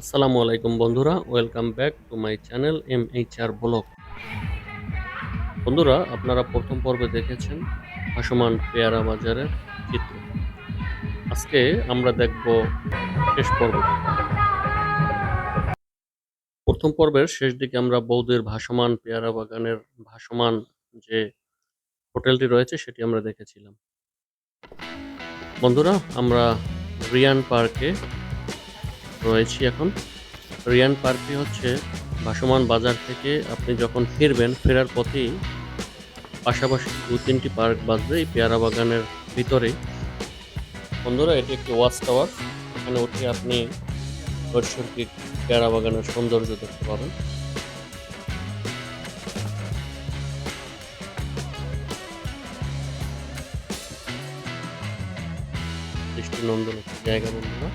আসসালামু আলাইকুম বন্ধুরা, welcome back to my channel M H R blog. বন্ধুরা, আপনারা প্রথম পর্বে দেখেছেন ভাসমান পেয়ারা বাজারের চিত্র। আজকে আমরা দেখব শেষ পর্ব। প্রথম পর্বের শেষ দিকে আমরা বৌদের ভাসমান পেয়ারা বাগানের ভাসমান যে হোটেলটি রয়েছে, সেটি আমরা দেখেছিলাম। বন্ধুরা, আমরা রিয়ান পার্কে রয়েছি এখন। রিয়ান পার্কটি হচ্ছে ভাসমান বাজার থেকে আপনি যখন ফিরবেন, ফেরার পথেই পাশাপাশি দু তিনটি পার্ক বাজবে এই পেয়ারা বাগানের ভিতরেই বন্ধুরা, এটি একটি ওয়াচ টাওয়ার। এখানে উঠে আপনি নৈসর্গিক পেয়ারা বাগানের সৌন্দর্য দেখতে পাবেন। দৃষ্টিনন্দন একটি জায়গা, বন্ধুরা।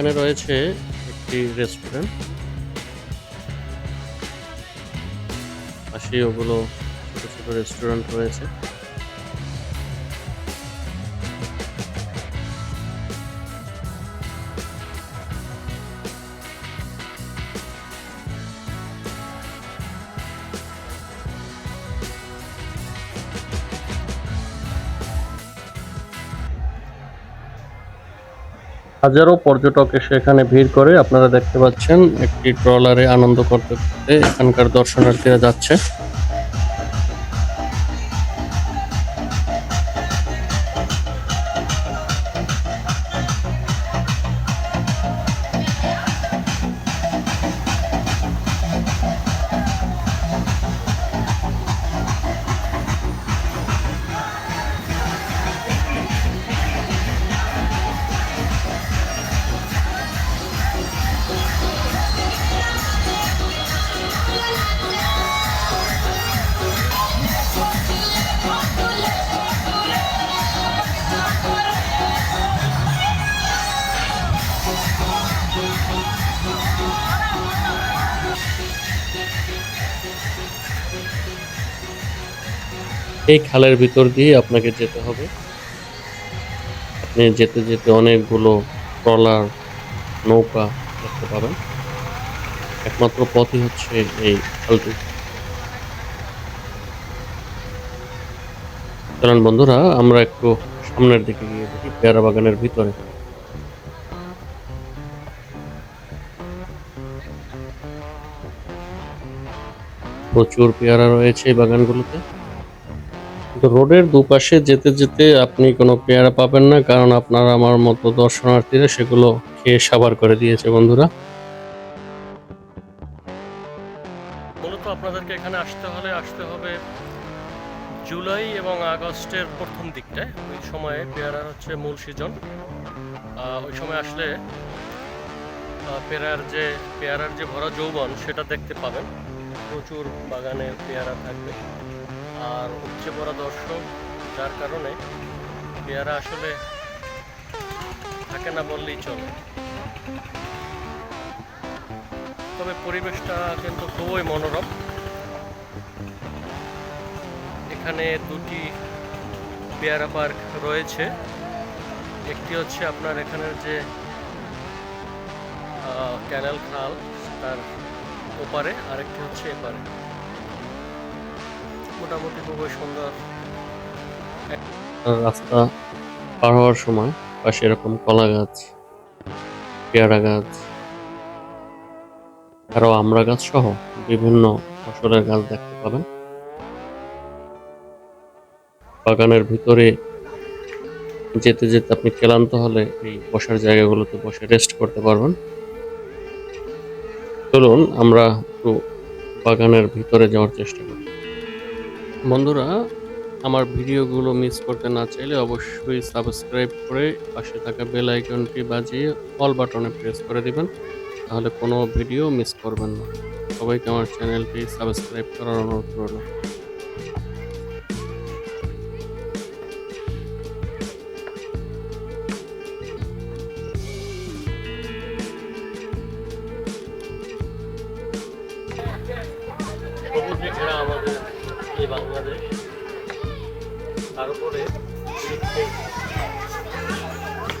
এখানে রয়েছে একটি রেস্টুরেন্ট পাশে ওগুলো ছোট ছোট রেস্টুরেন্ট রয়েছে। হাজারো পর্যটক এসে এখানে ভিড় করে আপনারা দেখতে পাচ্ছেন একটি ট্রলারে আনন্দ করতে করতে এখানকার দর্শনার্থীরা যাচ্ছে। এই খালের ভিতর দিয়ে আপনাকে যেতে হবে। আপনি যেতে যেতে অনেকগুলো ট্রলার, নৌকা দেখতে পাবেন। একমাত্র পথই হচ্ছে এই খালটি। চলেন বন্ধুরা, আমরা একটু সামনের দিকে গিয়ে দেখি পেয়ারা বাগানের ভিতরে। প্রচুর পেয়ারা রয়েছে এই বাগানগুলোতে। রোডের দুপাশে যেতে যেতে আপনি কোনো পেয়ারা পাবেন না, কারণ আপনারা, আমার মতো দর্শনার্থীরা সেগুলো খেয়ে সাবার করে দিয়েছে বন্ধুরা। মূলত আপনাদেরকে এখানে আসতে হলে, আসতে হবে জুলাই এবং আগস্টের প্রথম দিকটায়। ওই সময়ে পেয়ারার হচ্ছে মূল সিজন। ওই সময় আসলে পেয়ারার যে পেয়ারার যে ভরা যৌবন, সেটা দেখতে পাবেন। প্রচুর বাগানে পেয়ারা থাকবে। আর উপচে পড়া দর্শক, যার কারণে পেয়ারা আসলে থাকে না বললেই চলে। তবে পরিবেশটা কিন্তু খুবই মনোরম। এখানে দুটি পেয়ারা পার্ক রয়েছে। একটি হচ্ছে আপনার এখানের যে ক্যানেল খাল, তার ওপারে, আরেকটি হচ্ছে এপারে। মোটামুটি খুবই সুন্দর। রাস্তা পার হওয়ার সময় পাশে এরকম কলা গাছ, পেয়ারা গাছ, আরও আমড়া গাছ সহ বিভিন্ন ফসলের গাছ দেখতে পাবেন। বাগানের ভিতরে যেতে যেতে আপনি ক্লান্ত হলে এই বসার জায়গাগুলোতে বসে রেস্ট করতে পারবেন। চলুন আমরা একটু বাগানের ভিতরে যাওয়ার চেষ্টা করি। বন্ধুরা, আমার ভিডিওগুলো মিস করতে না চাইলে অবশ্যই সাবস্ক্রাইব করে পাশে থাকা বেল আইকনটি বাজিয়ে অল বাটনে প্রেস করে দিবেন, তাহলে কোনো ভিডিও মিস করবেন না। সবাইকে আমার চ্যানেলটি সাবস্ক্রাইব করার অনুরোধ রইল।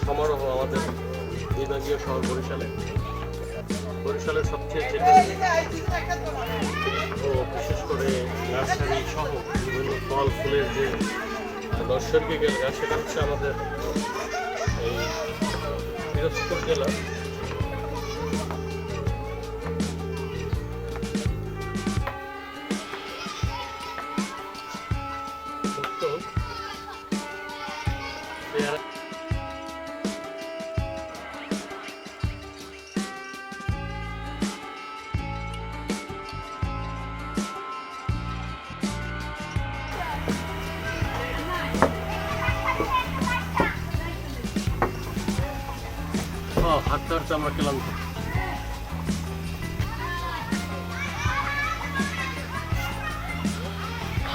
সমারোহ আমাদের বিভাগীয় শহর বরিশালে। বরিশালের সবচেয়ে যেটা ও, বিশেষ করে নার্সারি সহ বিভিন্ন ফল, ফুলের যে নৈসর্গিক এলাকা সেটা হচ্ছে আমাদের এই পিরোজপুর জেলা হাঁটতে আমরা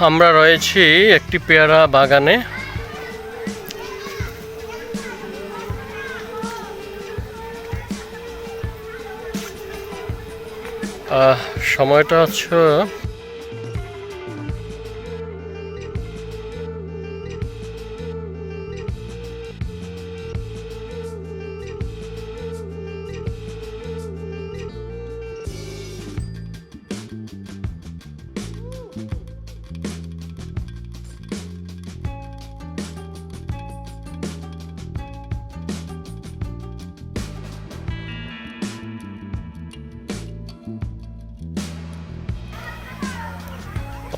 আমরা রয়েছি একটি পেয়ারা বাগানে। সময়টা হচ্ছে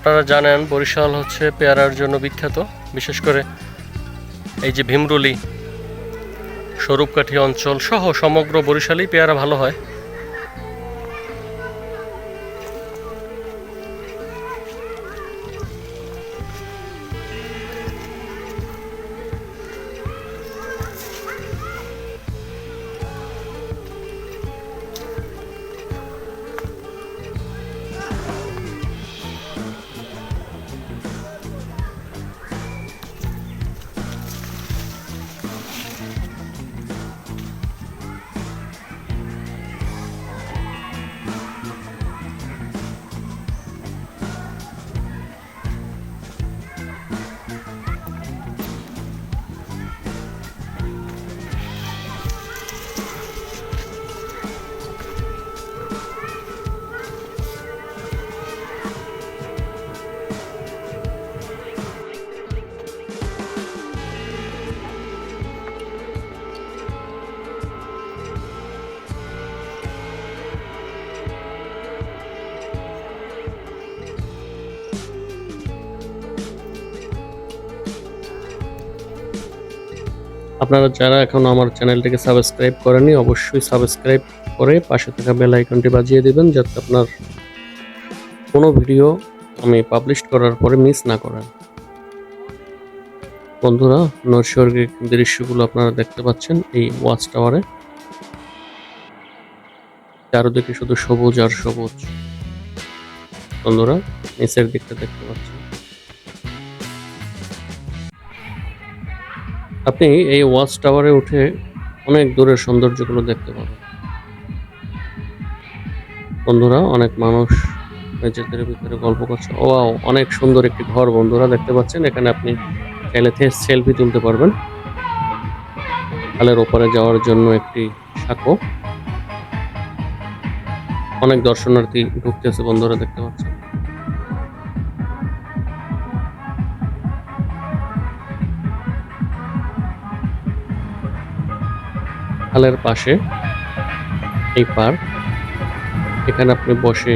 আপনারা জানেন বরিশাল হচ্ছে পেয়ারার জন্য বিখ্যাত। বিশেষ করে এই যে ভীমরুলি, স্বরূপকাঠি অঞ্চল সহ সমগ্র বরিশালেই পেয়ারা ভালো হয়। আপনারা যারা এখন আমার চ্যানেলটিকে সাবস্ক্রাইব করেনি অবশ্যই সাবস্ক্রাইব করে পাশে থাকা বেল আইকনটি বাজিয়ে দিবেন যাতে আপনার কোনো ভিডিও আমি পাবলিশ করার পরে মিস না করেন। বন্ধুরা, নৈসর্গিক দৃশ্যগুলো আপনারা দেখতে পাচ্ছেন এই ওয়াচ টাওয়ারে চারদিকে শুধু সবুজ আর সবুজ। বন্ধুরা, নিচের দিকটা দেখতে পাচ্ছেন। আপনি এই ওয়াচ টাওয়ারে উঠে অনেক দূরের সৌন্দর্যগুলো দেখতে পাবেন। বন্ধুরা, অনেক মানুষ নিজেদের ভিতরে গল্প করছে। ও অনেক সুন্দর একটি ঘর বন্ধুরা দেখতে পাচ্ছেন। এখানে আপনি চাইলে সেলফি তুলতে পারবেন। খালের ওপারে যাওয়ার জন্য একটি সাঁকো। অনেক দর্শনার্থী ঢুকতেছে বন্ধুরা দেখতে পাচ্ছেন। খালের পাশে, এই পার্ক এখানে আপনি বসে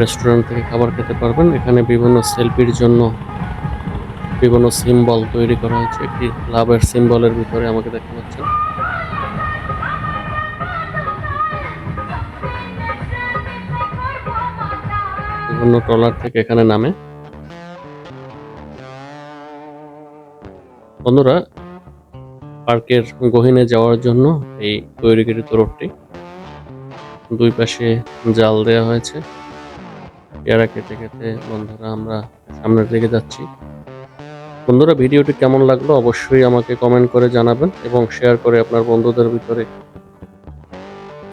রেস্টুরেন্ট থেকে খাবার খেতে পারবেন। এখানে বিভিন্ন সেলফির জন্য বিভিন্ন সিম্বল তৈরি করা হয়েছে। একটি লাভের সিম্বলের ভিতরে আমাকে দেখতে পাচ্ছেন বিভিন্ন ট্রলার থেকে এখানে নামে। বন্ধুরা পার্কের গহীনে যাওয়ার জন্য এই তৈরিকৃত রোডটি দুই পাশে জাল দেওয়া হয়েছে। পেয়ারা কেটে কেটে বন্ধুরা আমরা সামনের দিকে যাচ্ছি। বন্ধুরা, ভিডিওটি কেমন লাগল অবশ্যই আমাকে কমেন্ট করে জানাবেন এবং শেয়ার করে আপনার বন্ধুদের ভিতরে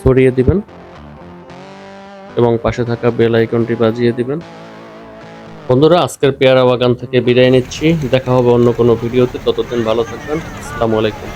ছড়িয়ে দিবেন এবং পাশে থাকা বেল আইকনটি বাজিয়ে দিবেন। বন্ধুরা, আজকের পেয়ারা বাগান থেকে বিদায় নিচ্ছি। দেখা হবে অন্য কোনো ভিডিওতে। ততদিন ভালো থাকবেন। আসসালামু আলাইকুম।